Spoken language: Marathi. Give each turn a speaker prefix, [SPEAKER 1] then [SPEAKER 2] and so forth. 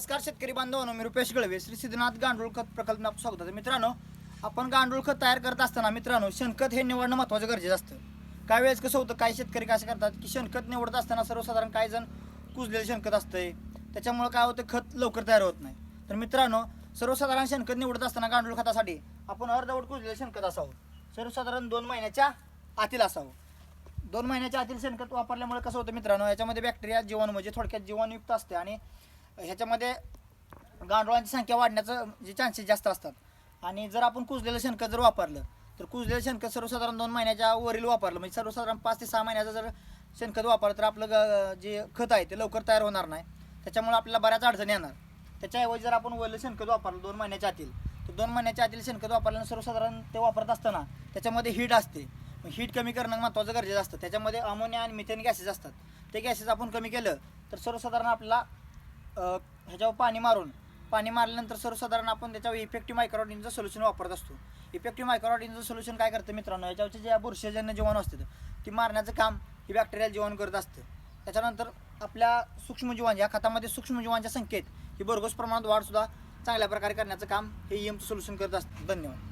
[SPEAKER 1] नमस्कार शेतकरी बांधवांनो. मी रुपेश गळवे. श्री सिद्धनाथ गांडूळ खत प्रकल्प स्वागत आहे. मित्रांनो आपण गांडूळ खत तयार करत असताना मित्रांनो शेणखत हे निवडणं महत्त्वाचं गरजेचं असतं. काही वेळेस कसं होतं काही शेतकरी कसे करतात की शेणखत निवडत असताना सर्वसाधारण काही जण कुजलेलं शेणखत असतंय. त्याच्यामुळं काय होतं खत लवकर तयार होत नाही. तर मित्रांनो सर्वसाधारण शेणखत निवडत असताना गांडूळ खतासाठी आपण अर्धवट कुजलेलं शेणखत असावं. सर्वसाधारण दोन महिन्याच्या आतील असावं. दोन महिन्याच्या आतील शेणखत वापरल्यामुळे कसं होतं मित्रांनो याच्यामध्ये बॅक्टेरिया जीवाणू म्हणजे थोडक्यात जीवाणूयुक्त असते आणि ह्याच्यामध्ये गांडुळांची संख्या वाढण्याचं जे चान्सेस जास्त असतात. आणि जर आपण कुजलेलं शेणखत जर वापरलं तर कुजलेलं शेणखत सर्वसाधारण दोन महिन्याच्या वरील वापरलं म्हणजे सर्वसाधारण पाच ते सहा महिन्याचं जर शेणखत वापरलं तर आपलं ग- जे खत आहे ते लवकर तयार होणार नाही. त्याच्यामुळे आपल्याला बऱ्याच अडचणी येणार. त्याच्याऐवजी जर आपण वरलं शेणखत वापरलं दोन महिन्याच्या आतील तर दोन महिन्याच्या आतील शेणखत वापरल्यानं सर्वसाधारण ते वापरत असताना त्याच्यामध्ये हीट असते. हीट कमी करणं महत्त्वाचं गरजेचं असतं. त्याच्यामध्ये अमोनिया आणि मिथेन गॅसेस असतात. ते गॅसेस आपण कमी केलं तर सर्वसाधारण आपल्याला ह्याच्यावर पाणी मारून पाणी मारल्यानंतर सर्वसाधारण आपण त्याच्यावर इफेक्टिव्ह मायक्रोडीनचं सोल्युशन वापरत असतो. इफेक्टिव्ह मायक्रोडीनचं सोल्युशन काय करतं मित्रांनो? याच्यावरचे जे बुरशीजन्य जीवाणू असतात ती मारण्याचं काम ही बॅक्टेरियल जीवन करत असतं. त्याच्यानंतर आपल्या सूक्ष्मजीवांच्या या खतामध्ये सूक्ष्मजीवांच्या संख्येत ही भरघोस प्रमाणात वाढसुद्धा चांगल्या प्रकारे करण्याचं काम हे एमचं सोल्युशन करत असतं. धन्यवाद.